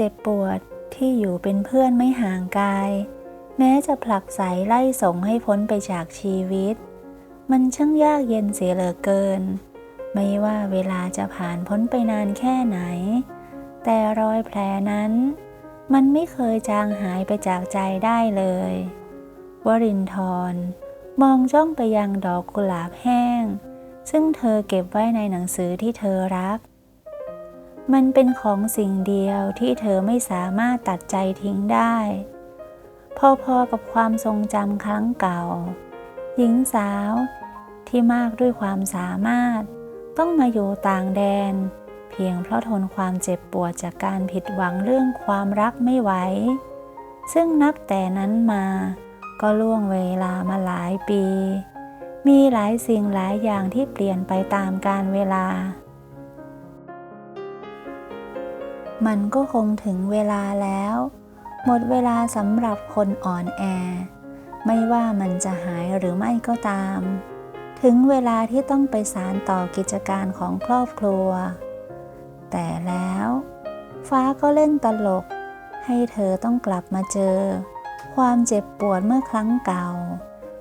จ็บปวดที่อยู่เป็นเพื่อนไม่ห่างกาย แม้จะผลักไสไล่ส่งให้พ้นไปจากชีวิต มันช่างยากเย็นเสียเหลือเกิน ไม่ว่าเวลาจะผ่านพ้นไปนานแค่ไหน แต่รอยแผลนั้น มันไม่เคยจางหายไปจากใจได้เลยวรินทร์มองจ้องไปยังดอกกุหลาบแห้ง ซึ่งเธอเก็บไว้ในหนังสือที่เธอรัก มันเป็นของสิ่งเดียวที่เธอไม่สามารถตัดใจทิ้งได้ พอๆกับความทรงจำครั้งเก่า หญิงสาวที่มากด้วยความสามารถ ต้องมาอยู่ต่างแดน เพียงเพราะทนความเจ็บปวดจากการผิดหวังเรื่องความรักไม่ไหว ซึ่งนับแต่นั้นมาก็ล่วงเวลามาหลายปี มีหลายสิ่งหลายอย่างที่เปลี่ยนไปตามกาลเวลา มันก็คงถึงเวลาแล้ว หมดเวลาสำหรับคนอ่อนแอ ไม่ว่ามันจะหายหรือไม่ก็ตาม ถึงเวลาที่ต้องไปสารต่อกิจการของครอบครัว แต่แล้ว ฟ้าก็เล่นตลก ให้เธอต้องกลับมาเจอ ความเจ็บปวดเมื่อครั้งเก่า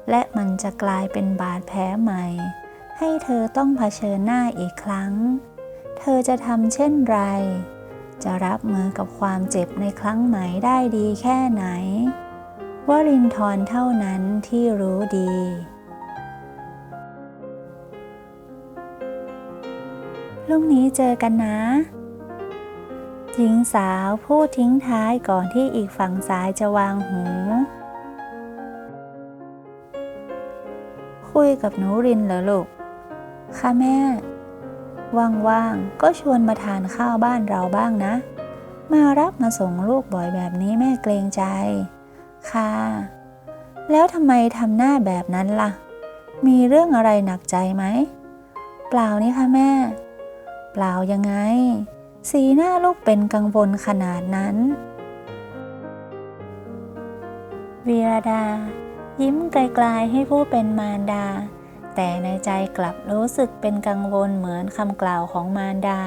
และมันจะกลายเป็นบาดแผลใหม่ ให้เธอต้องเผชิญหน้าอีกครั้ง เธอจะทำเช่นไร จะรับมือกับความเจ็บในครั้งใหมได้ดีแค่ไหนวรินทร์เท่านั้นที่รู้ดี พรุ่งนี้เจอกันนะ หญิงสาวพูดทิ้งท้ายก่อนที่อีกฝั่งซ้ายจะวางหู คุยกับหนูรินเหรอลูก ค่ะแม่ ว่างๆ ก็ชวนมาทานข้าวบ้านเราบ้างนะ มารับมาส่งลูกบ่อยแบบนี้แม่เกรงใจ ค่ะ แล้วทำไมทำหน้าแบบนั้นล่ะ มีเรื่องอะไรหนักใจไหม เปล่านี่ค่ะแม่ เปล่ายังไง สีหน้าลูกเป็นกังวลขนาดนั้น วีรดา ยิ้มไกลๆให้ผู้เป็นมารดา แต่ในใจกลับรู้สึกเป็นกังวลเหมือนคำกล่าวของมารดา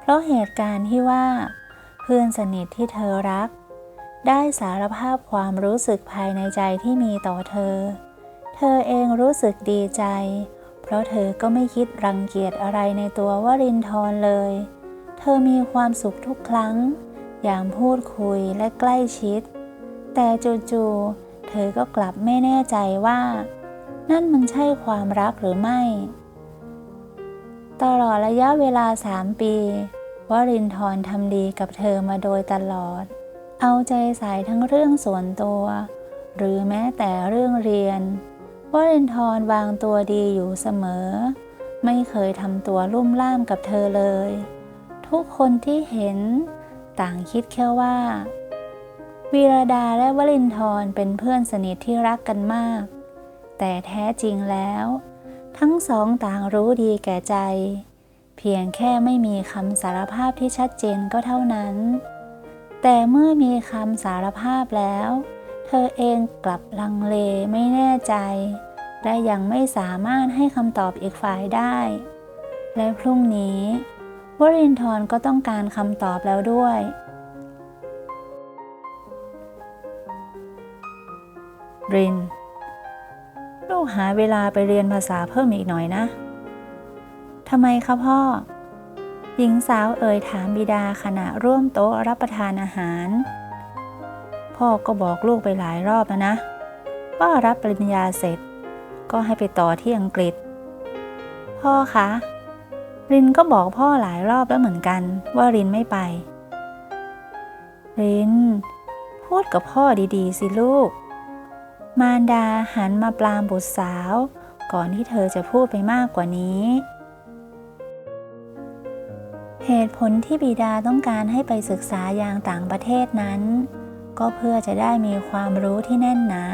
เพราะเหตุการณ์ที่ว่า เพื่อนสนิทที่เธอรัก ได้สารภาพความรู้สึกภายในใจที่มีต่อเธอ เธอเองรู้สึกดีใจ เพราะเธอก็ไม่คิดรังเกียจอะไรในตัววรินทร์เลย เธอมีความสุขทุกครั้ง อย่างพูดคุยและใกล้ชิด แต่จู่ๆเธอก็กลับไม่แน่ใจว่า นั่นมันใช่ความรักหรือไม่ ตลอดระยะเวลาสามปีวรินทร์ทำดีกับเธอมาโดยตลอด เอาใจใส่ทั้งเรื่องส่วนตัว หรือแม้แต่เรื่องเรียนวรินทร์วางตัวดีอยู่เสมอ ไม่เคยทำตัวลุ่มล่ามกับเธอเลย ทุกคนที่เห็น ต่างคิดแค่ว่า วีรดาและวลินทร์เป็นเพื่อนสนิทที่รักกันมาก แต่แท้จริงแล้ว ทั้งสองต่างรู้ดีแก่ใจ เพียงแค่ไม่มีคำสารภาพที่ชัดเจนก็เท่านั้น แต่เมื่อมีคำสารภาพแล้ว เธอเองกลับลังเลไม่แน่ใจ และยังไม่สามารถให้คำตอบอีกฝ่ายได้ และพรุ่งนี้วรินทร์ก็ต้องการคำตอบแล้วด้วยริน ลูกหาเวลาไปเรียนภาษาเพิ่มอีกหน่อยนะทำไมคะพ่อ หญิงสาวเอ่ยถามบิดาขณะร่วมโต๊ะรับประทานอาหาร พ่อก็บอกลูกไปหลายรอบแล้วนะ ว่ารับปริญญาเสร็จ ก็ให้ไปต่อที่อังกฤษ พ่อคะรินก็บอกพ่อหลายรอบแล้วเหมือนกันว่ารินไม่ไป ริน พูดกับพ่อดีๆ สิลูก มารดาหันมาปลามบุตรสาว ก่อนที่เธอจะพูดไปมากกว่านี้ เหตุผลที่บิดาต้องการให้ไปศึกษาอย่างต่างประเทศนั้น ก็เพื่อจะได้มีความรู้ที่แน่นหนา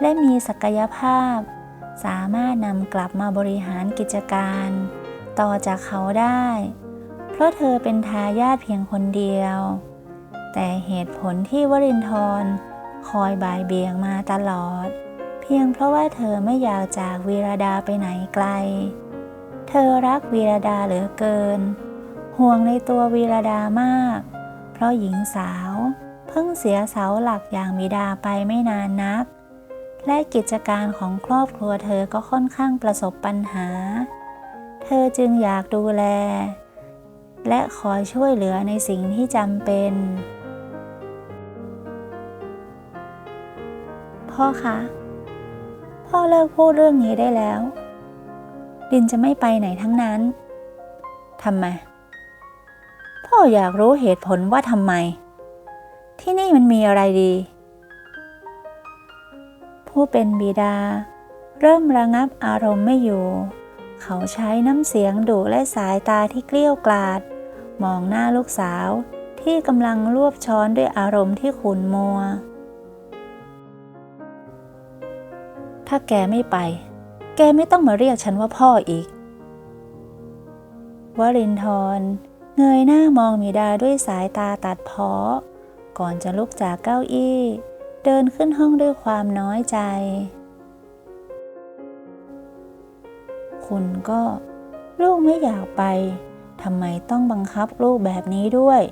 และมีศักยภาพ สามารถนำกลับมาบริหารกิจการ ต่อจากเขาได้ เพราะเธอเป็นทายาทเพียงคนเดียว แต่เหตุผลที่วรินทร์ คอยบ่ายเบี่ยงมาตลอด เพียงเพราะว่าเธอไม่อยากจากวีรดาไปไหนไกล เธอรักวีรดาเหลือเกิน ห่วงในตัววีรดามาก เพราะหญิงสาว เพิ่งเสียเสาหลักอย่างบิดาไปไม่นานนัก และกิจการของครอบครัวเธอก็ค่อนข้างประสบปัญหา เธอจึงอยากดูแล และคอยช่วยเหลือในสิ่งที่จำเป็น พ่อคะ พ่อเลิกพูดเรื่องนี้ได้แล้วดินจะไม่ไปไหนทั้งนั้นทำไม พ่ออยากรู้เหตุผลว่าทำไม ที่นี่มันมีอะไรดี ผู้เป็นบิดา เริ่มระงับอารมณ์ไม่อยู่ เขาใช้น้ำเสียงดุและสายตาที่เกลี้ยวกราด มองหน้าลูกสาวที่กำลังรวบช้อนด้วยอารมณ์ที่ขุ่นมัว ถ้าแกไม่ไป แกไม่ต้องมาเรียกฉันว่าพ่ออีก วรินทร์เงยหน้ามองมิดาด้วยสายตาตัดเพอก่อนจะลุกจากเก้าอี้ เดินขึ้นห้องด้วยความน้อยใจ คุณก็ลูกไม่อยากไปทำไมต้องบังคับลูกแบบนี้ด้วย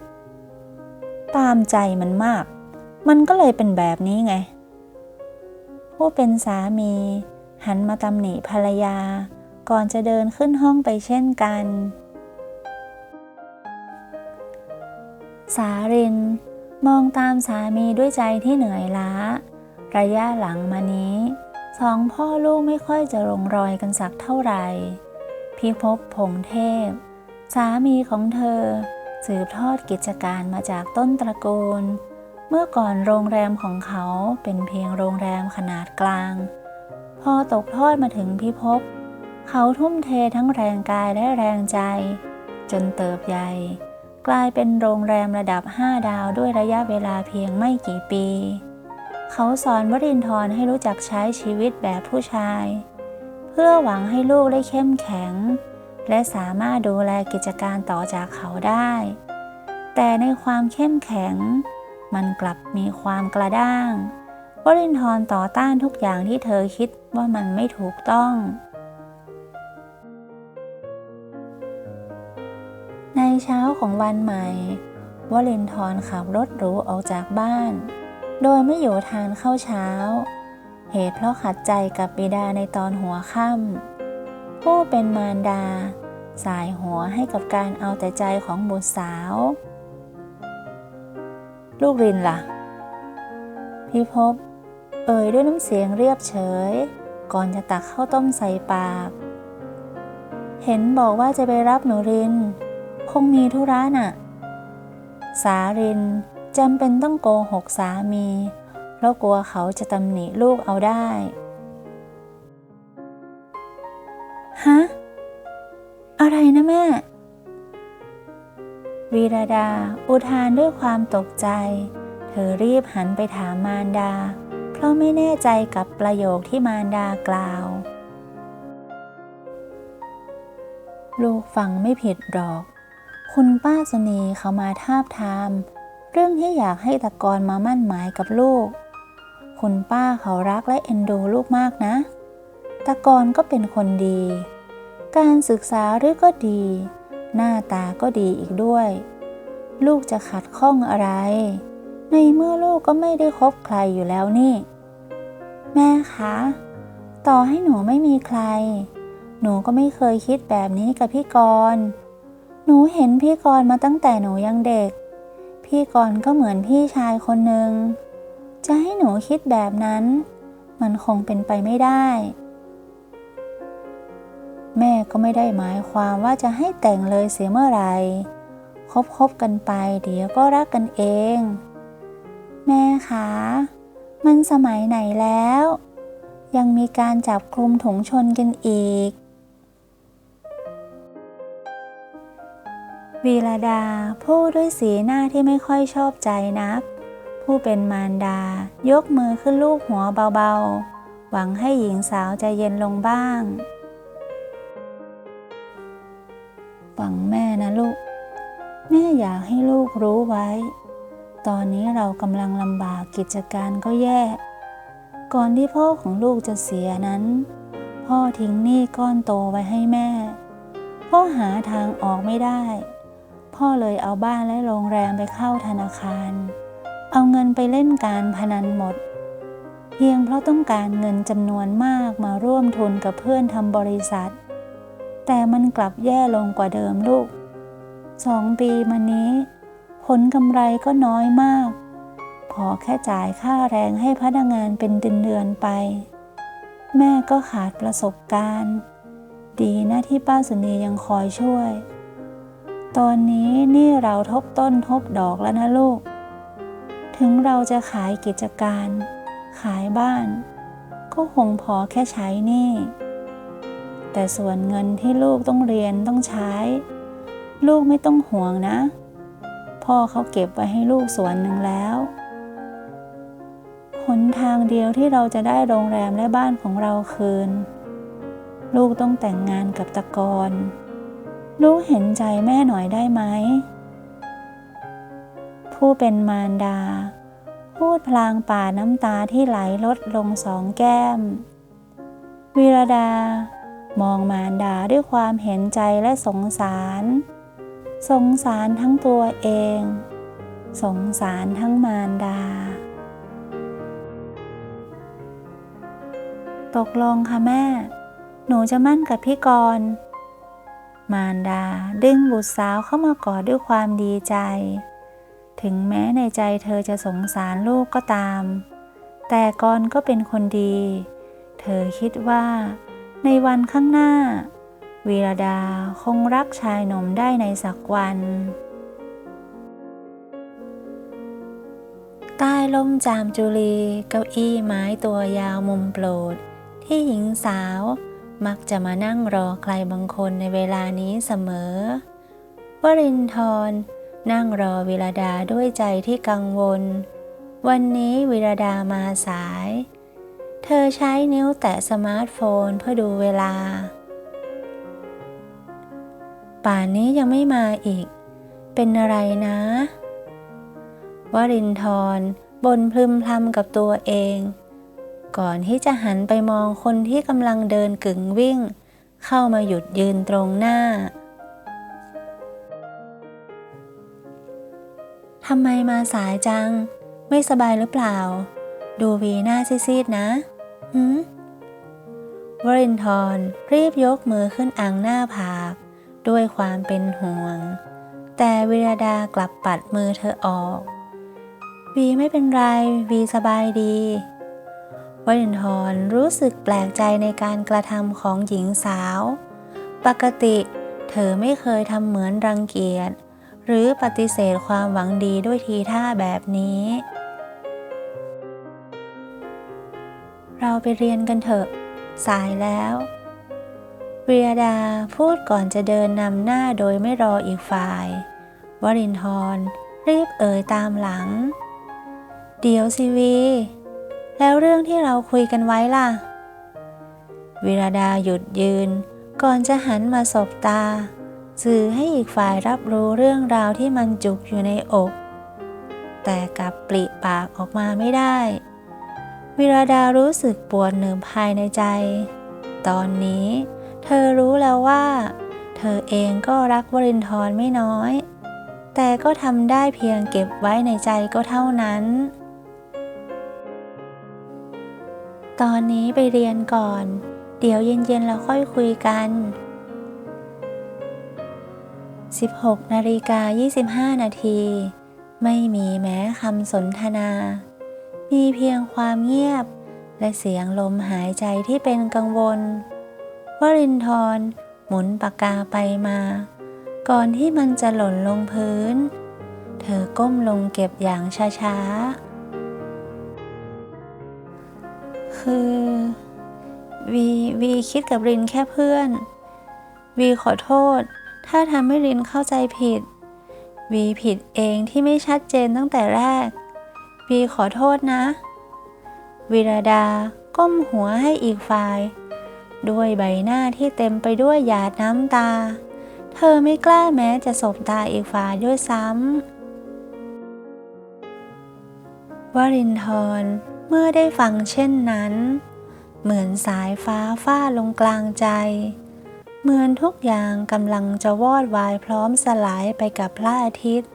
ตามใจมันมาก มันก็เลยเป็นแบบนี้ไง ผู้เป็นสามี หันมาตำหนิภรรยา ก่อนจะเดินขึ้นห้องไปเช่นกัน สาริน มองตามสามีด้วยใจที่เหนื่อยล้า ระยะหลังมานี้สองพ่อลูกไม่ค่อยจะลงรอยกันสักเท่าไหร่พิภพพงเทพ สามีของเธอ สืบทอดกิจการมาจากต้นตระกูล เมื่อก่อนโรงแรมของเขาเป็นเพียงโรงแรมขนาดกลาง พอตกทอดมาถึงพิภพ เขาทุ่มเททั้งแรงกายและแรงใจ จนเติบใหญ่ กลายเป็นโรงแรมระดับ 5 ดาวด้วยระยะเวลาเพียงไม่กี่ปี เขาสอนวรินทร์ให้รู้จักใช้ชีวิตแบบผู้ชาย เพื่อหวังให้ลูกได้เข้มแข็ง และสามารถดูแลกิจการต่อจากเขาได้ แต่ในความเข้มแข็ง มันกลับมีความกระด้างวรินทร์ต่อต้านทุกอย่างที่เธอคิดว่ามันไม่ถูกต้อง ในเช้าของวันใหม่วลินทร์ขับรถหรูออกจากบ้าน โดยไม่อยู่ทานข้าวเช้า เหตุเพราะขัดใจกับบิดาในตอนหัวค่ำผู้เป็นมารดา สายหัวให้กับการเอาแต่ใจของบุตรสาว ลูกรินล่ะพี่พบเอ่ยด้วยน้ำเสียงเรียบเฉย ก่อนจะตักข้าวต้มใส่ปาก เห็นบอกว่าจะไปรับหนูริน คงมีธุระน่ะ สารินจำเป็นต้องโกหกสามีเพราะกลัวเขาจะตำหนิลูกเอาได้ฮะอะไรนะแม่ วีรดา อุทานด้วยความตกใจ เธอรีบหันไปถามมารดา เพราะไม่แน่ใจกับประโยคที่มารดากล่าว ลูกฟังไม่ผิดหรอก คุณป้าสนีเขามาทาบทาม เรื่องที่อยากให้ตะกรมามั่นหมายกับลูก คุณป้าเขารักและเอ็นดูลูกมากนะ ตะกรก็เป็นคนดี การศึกษาหรือก็ดี หน้าตาก็ดีอีกด้วย ลูกจะขัดข้องอะไร ในเมื่อลูกก็ไม่ได้คบใครอยู่แล้วนี่ แม่คะ ต่อให้หนูไม่มีใคร หนูก็ไม่เคยคิดแบบนี้กับพี่กรณ์หนูเห็นพี่กรณ์มาตั้งแต่หนูยังเด็ก พี่กรณ์ก็เหมือนพี่ชายคนหนึ่ง จะให้หนูคิดแบบนั้น มันคงเป็นไปไม่ได้ แม่ก็ไม่ได้หมายความว่าจะให้แต่งเลยเสียเมื่อไหร่คบคบกันไปเดี๋ยวก็รักกันเอง แม่คะ มันสมัยไหนแล้ว ยังมีการจับคลุมถุงชนกันอีก วีรดาพูดด้วยสีหน้าที่ไม่ค่อยชอบใจนัก ผู้เป็นมารดายกมือขึ้นลูบหัวเบาๆ หวังให้หญิงสาวใจเย็นลงบ้าง อยากให้ลูกรู้ไว้ ตอนนี้เรากำลังลำบากกิจการก็แย่ ก่อนที่พ่อของลูกจะเสียนั้น พ่อทิ้งหนี้ก้อนโตไว้ให้แม่ พ่อหาทางออกไม่ได้ พ่อเลยเอาบ้านและโรงแรมไปเข้าธนาคาร เอาเงินไปเล่นการพนันหมด เพียงเพราะต้องการเงินจำนวนมากมาร่วมทุนกับเพื่อนทำบริษัท แต่มันกลับแย่ลงกว่าเดิมลูก สองปีมานี้ ผลกำไรก็น้อยมาก พอแค่จ่ายค่าแรงให้พนักงานเป็นเดือนๆไป แม่ก็ขาดประสบการณ์ ดีนะที่ป้าสุนียังคอยช่วย ตอนนี้นี่เราทบต้นทบดอกแล้วนะลูก ถึงเราจะขายกิจการ ขายบ้าน ก็คงพอแค่ใช้นี่ แต่ส่วนเงินที่ลูกต้องเรียนต้องใช้ ลูกไม่ต้องห่วงนะ พ่อเขาเก็บไว้ให้ลูกส่วนหนึ่งแล้ว หนทางเดียวที่เราจะได้โรงแรมและบ้านของเราคืน ลูกต้องแต่งงานกับตะกอนลูกเห็นใจแม่หน่อยได้ไหม ผู้เป็นมารดา พูดพลางป่าน้ำตาที่ไหลลดลงสองแก้ม วีรดามองมารดาด้วยความเห็นใจและสงสาร สงสารทั้งตัวเอง สงสารทั้งมารดา ตกลงค่ะแม่ หนูจะมั่นกับพี่กรณ์มารดาดึงบุตรสาวเข้ามากอดด้วยความดีใจ ถึงแม้ในใจเธอจะสงสารลูกก็ตาม แต่กรก็เป็นคนดี เธอคิดว่า ในวันข้างหน้า วีรดาคงรักชายหนุ่มได้ในสักวัน ใต้ล่มจามจุลีเก้าอี้ไม้ตัวยาวมุมโปรด ที่หญิงสาว มักจะมานั่งรอใครบางคนในเวลานี้เสมอ วรินทร์นั่งรอวิรดาด้วยใจที่กังวล วันนี้วิรดามาสาย เธอใช้นิ้วแตะสมาร์ทโฟนเพื่อดูเวลา ป่านนี้ยังไม่มาอีก เป็นอะไรนะวรินทร์บนพลึมพำกับตัวเอง ก่อนที่จะหันไปมองคนที่กำลังเดินกึ่งวิ่ง เข้ามาหยุดยืนตรงหน้าทำไมมาสายจัง ไม่สบายหรือเปล่า ดูวีหน้าซีดๆนะหืมวรินทร์รีบยกมือขึ้นอังหน้าผาก ด้วยความเป็นห่วง แต่วิรดากลับปัดมือเธอออก วีไม่เป็นไร วีสบายดีวรินทร์รู้สึกแปลกใจในการกระทำของหญิงสาว ปกติเธอไม่เคยทำเหมือนรังเกียจ หรือปฏิเสธความหวังดีด้วยทีท่าแบบนี้ เราไปเรียนกันเถอะ สายแล้ว เรียดาพูดก่อนจะเดินนำหน้าโดยไม่รออีกฝ่าย วรินทร์รีบเอ่ยตามหลัง เดี๋ยวสิวี แล้วเรื่องที่เราคุยกันไว้ล่ะ วิรดาหยุดยืน ก่อนจะหันมาสบตา สื่อให้อีกฝ่ายรับรู้เรื่องราวที่มันจุกอยู่ในอก แต่กลับปริปากออกมาไม่ได้ วิรดารู้สึกปวดเหนือภายในใจ ตอนนี้ เธอรู้แล้วว่า เธอเองก็รักวรินทร์ไม่น้อย แต่ก็ทำได้เพียงเก็บไว้ในใจก็เท่านั้น ตอนนี้ไปเรียนก่อน เดี๋ยวเย็นๆเราค่อยคุยกัน 16นาฬิกา25 นาที ไม่มีแม้คำสนทนา มีเพียงความเงียบและเสียงลมหายใจที่เป็นกังวล วรินทร์หมุนปากกาไปมา ก่อนที่มันจะหล่นลงพื้น เธอก้มลงเก็บอย่างช้าๆ คือวีวีคิดกับรินแค่เพื่อน วีขอโทษ ถ้าทำให้รินเข้าใจผิด วีผิดเองที่ไม่ชัดเจนตั้งแต่แรก วีขอโทษนะ วีรดาก้มหัวให้อีกฝ่าย ด้วยใบหน้าที่เต็มไปด้วยหยาดน้ำตา เธอไม่กล้าแม้จะสบตาอีกฝ่ายด้วยซ้ำวรินทร์เมื่อได้ฟังเช่นนั้น เหมือนสายฟ้าฟาดลงกลางใจ เหมือนทุกอย่างกำลังจะวอดวายพร้อมสลายไปกับพระอาทิตย์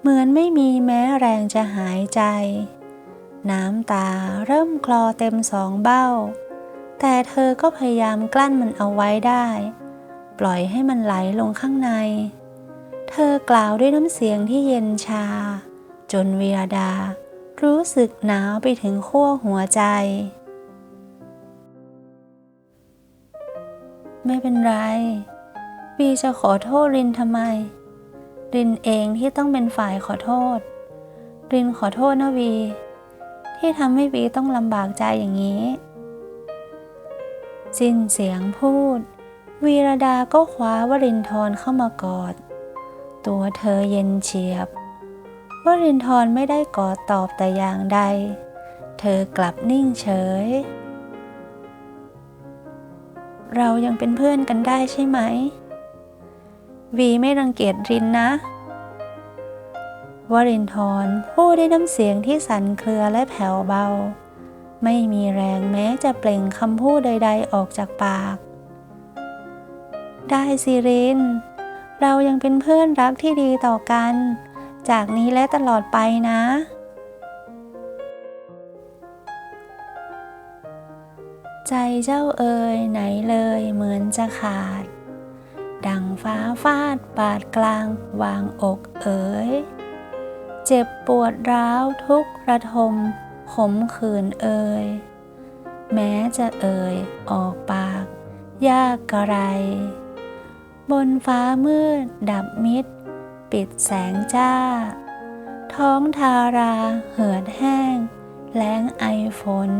เหมือนไม่มีแม้แรงจะหายใจ น้ำตาเริ่มคลอเต็มสองเบ้า แต่เธอก็พยายามกลั้นมันเอาไว้ได้ ปล่อยให้มันไหลลงข้างใน เธอกล่าวด้วยน้ำเสียงที่เย็นชา จนวีรดา รู้สึกหนาวไปถึงขั้วหัวใจ ไม่เป็นไรวีจะขอโทษรินทำไม รินเองที่ต้องเป็นฝ่ายขอโทษ รินขอโทษนะวี ที่ทำให้วีต้องลำบากใจอย่างนี้ สิ้นเสียงพูด วีรดาก็คว้าวรินทรเข้ามากอด ตัวเธอเย็นเฉียบ วรินทรไม่ได้กอดตอบแต่อย่างใด เธอกลับนิ่งเฉย เรายังเป็นเพื่อนกันได้ใช่ไหม วีไม่รังเกียจรินนะ วรินทรพูดด้วยน้ำเสียงที่สั่นเครือและแผ่วเบา ไม่มีแรงแม้จะเปล่งคำพูดใด ๆ ออกจากปาก ได้สิริน เรายังเป็นเพื่อนรักที่ดีต่อกัน จากนี้และตลอดไปนะ ใจเจ้าเอ่ยไหนเลยเหมือนจะขาด ดังฟ้าฟาดปาดกลางวางอกเอ๋ยเจ็บปวดร้าวทุกระทม ขมขื่นเอ่ยแม้จะเอ่ยออกปาก ยากกระไร บนฟ้ามืดดับมิด ปิดแสงจ้า ท้องทาราเหือดแห้ง แล้งไอฝน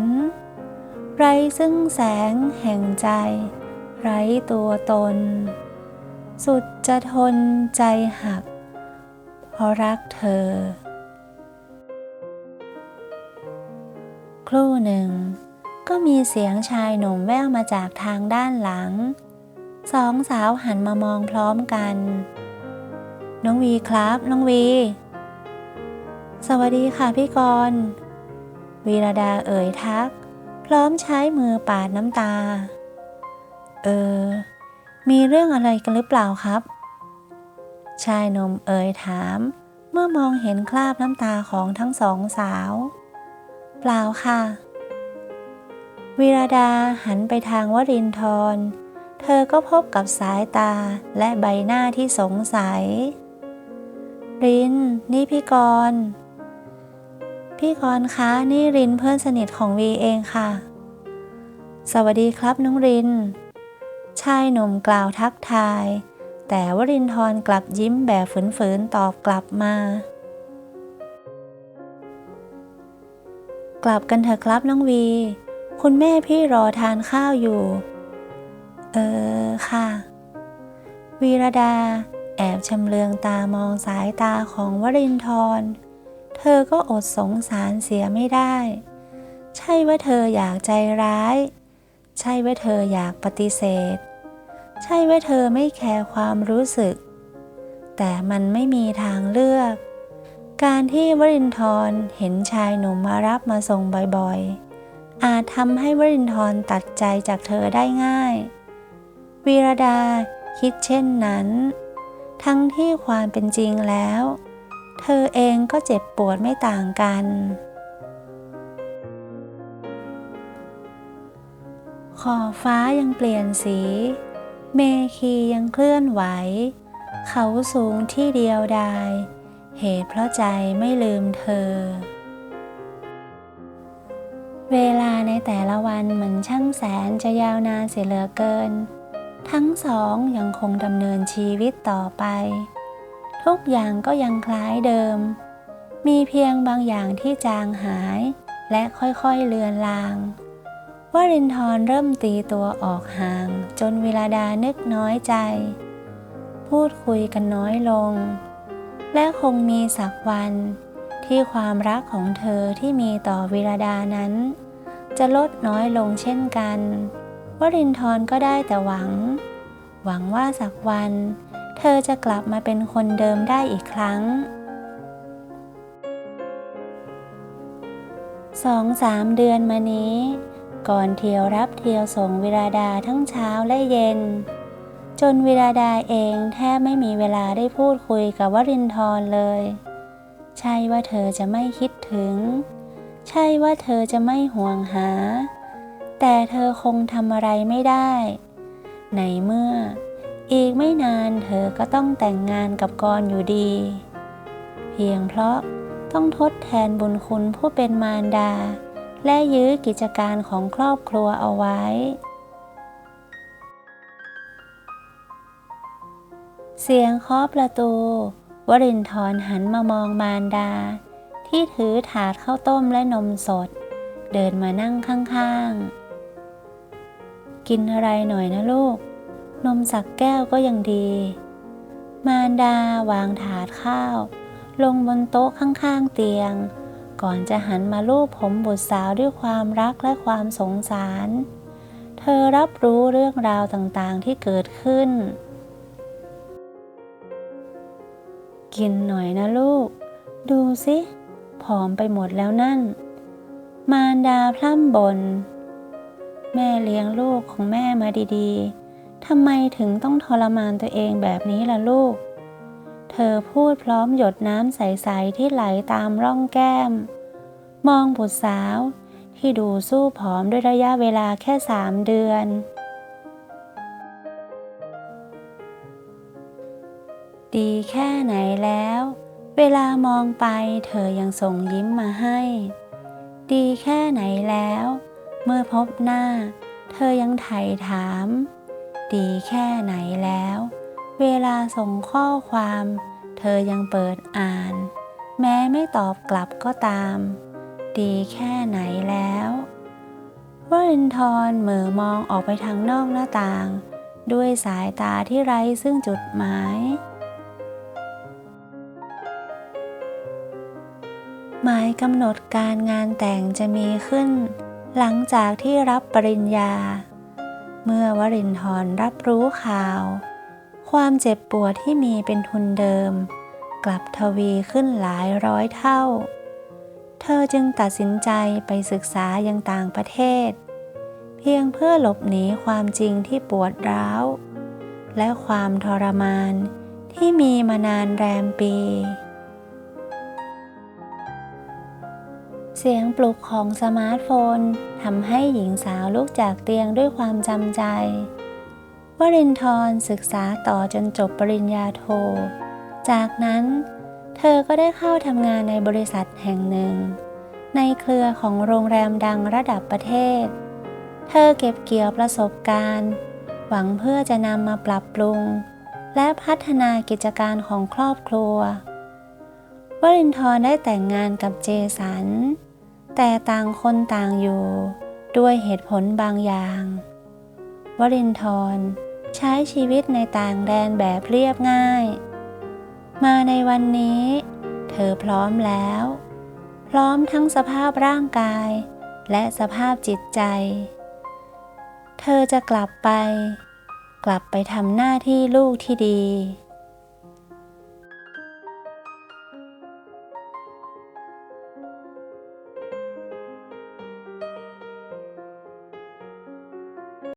ไรซึ่งแสงแห่งใจ ไร้ตัวตน สุดจะทนใจหักเพราะรักเธอ ครู่หนึ่ง ก็มีเสียงชายหนุ่มแว่วมาจากทางด้านหลัง สองสาวหันมามองพร้อมกัน น้องวีครับ น้องวี สวัสดีค่ะพี่กรณ์วีรดาเอ่ยทัก พร้อมใช้มือปาดน้ำตา เออ มีเรื่องอะไรกันหรือเปล่าครับ ชายหนุ่มเอ่ยถาม เมื่อมองเห็นคราบน้ำตาของทั้งสองสาว ปล่าค่ะวีรดาหันไปทางวรินทร เธอก็พบกับสายตาและใบหน้าที่สงสัย ริน นี่พี่กรณ์พี่กรณ์คะ นี่รินเพื่อนสนิทของวีเองค่ะ สวัสดีครับน้องริน ชายหนุ่มกล่าวทักทาย แต่วรินทร์กลับยิ้มแบบฝืนๆตอบกลับมา กลับกันเถอะครับน้องวี คุณแม่พี่รอทานข้าวอยู่ เออค่ะ วีรดา แอบชำเลืองตามองสายตาของวรินทร์เธอก็อดสงสารเสียไม่ได้ ใช่ว่าเธออยากใจร้าย ใช่ว่าเธออยากปฏิเสธ ใช่ว่าเธอไม่แคร์ความรู้สึก แต่มันไม่มีทางเลือก การที่วรินทร์เห็นชายหนุ่มมารับมาส่งบ่อยๆ อาจทำให้วรินทร์ตัดใจจากเธอได้ง่าย วีรดาคิดเช่นนั้น ทั้งที่ความเป็นจริงแล้ว เธอเองก็เจ็บปวดไม่ต่างกัน ขอบฟ้ายังเปลี่ยนสี เมคียังเคลื่อนไหว เขาสูงที่เดียวดาย เหตุเพราะใจไม่ลืมเธอ เวลาในแต่ละวันเหมือนช่างแสนจะยาวนานเสียเหลือเกิน ทั้งสองยังคงดำเนินชีวิตต่อไป ทุกอย่างก็ยังคล้ายเดิม มีเพียงบางอย่างที่จางหาย และค่อยๆเลือนลางวรินทร์เริ่มตีตัวออกห่าง จนเวลาดานึกน้อยใจ พูดคุยกันน้อยลง และคงมีสักวันที่ความรักของเธอที่มีต่อวิรดานั้น จะลดน้อยลงเช่นกันวรินทร์ก็ได้แต่หวัง หวังว่าสักวัน เธอจะกลับมาเป็นคนเดิมได้อีกครั้งสองสามเดือนมานี้ ก่อนเที่ยวรับเที่ยวส่งเวลาดาทั้งเช้าและเย็น จนวิราดาเองแทบไม่มีเวลาได้พูดคุยกับวรินทร์เลย ใช่ว่าเธอจะไม่คิดถึง ใช่ว่าเธอจะไม่ห่วงหา แต่เธอคงทำอะไรไม่ได้ ในเมื่อ อีกไม่นานเธอก็ต้องแต่งงานกับกรอยู่ดี เพียงเพราะต้องทดแทนบุญคุณผู้เป็นมารดา และยื้อกิจการของครอบครัวเอาไว้ เสียงเคาะประตู วรินทร์หันมามองมารดา ที่ถือถาดข้าวต้มและนมสด เดินมานั่งข้างๆ กินอะไรหน่อยนะลูก นมสักแก้วก็ยังดี มารดาวางถาดข้าว ลงบนโต๊ะข้างๆเตียง ก่อนจะหันมาลูบผมบุตรสาวด้วยความรักและความสงสาร เธอรับรู้เรื่องราวต่างๆที่เกิดขึ้น กินหน่อยนะลูก ดูสิผอมไปหมดแล้วนั่น มารดาพร่ำบนแม่เลี้ยงลูกของแม่มาดีๆทำไมถึงต้องทรมานตัวเองแบบนี้ล่ะลูก เธอพูดพร้อมหยดน้ำใส ๆ ที่ไหลตามร่องแก้ม มองบุตรสาวที่ดูสู้ผอมด้วยระยะเวลาแค่สามเดือน ดีแค่ไหนแล้ว เวลามองไปเธอยังส่งยิ้มมาให้ ดีแค่ไหนแล้ว เมื่อพบหน้า เธอยังไถ่ถาม ดีแค่ไหนแล้ว เวลาส่งข้อความ เธอยังเปิดอ่าน แม้ไม่ตอบกลับก็ตาม ดีแค่ไหนแล้ววรินทร์เหมือมองออกไปทางนอกหน้าต่าง ด้วยสายตาที่ไร้ซึ่งจุดหมายหมาย กำหนดการงานแต่งจะมีขึ้น หลังจากที่รับปริญญา เมื่อวรินทรรับรู้ข่าว ความเจ็บปวดที่มีเป็นทุนเดิม กลับทวีขึ้นหลายร้อยเท่า เธอจึงตัดสินใจไปศึกษายังต่างประเทศ เพียงเพื่อหลบหนีความจริงที่ปวดร้าว และความทรมานที่มีมานานแรมปี เสียงปลุกของสมาร์ทโฟนทำให้หญิงสาวลุกจากเตียงด้วยความจำใจ วรินทร์ศึกษาต่อจนจบปริญญาโท จากนั้น เธอก็ได้เข้าทำงานในบริษัทแห่งหนึ่ง ในเครือของโรงแรมดังระดับประเทศ เธอเก็บเกี่ยวประสบการณ์ หวังเพื่อจะนำมาปรับปรุง และพัฒนากิจการของครอบครัววรินทร์ได้แต่งงานกับเจสัน แต่ต่างคนต่างอยู่ ด้วยเหตุผลบางอย่าง วรินทร์ใช้ชีวิตในต่างแดนแบบเรียบง่าย มาในวันนี้ เธอพร้อมแล้ว พร้อมทั้งสภาพร่างกาย และสภาพจิตใจ เธอจะกลับไป กลับไปทำหน้าที่ลูกที่ดี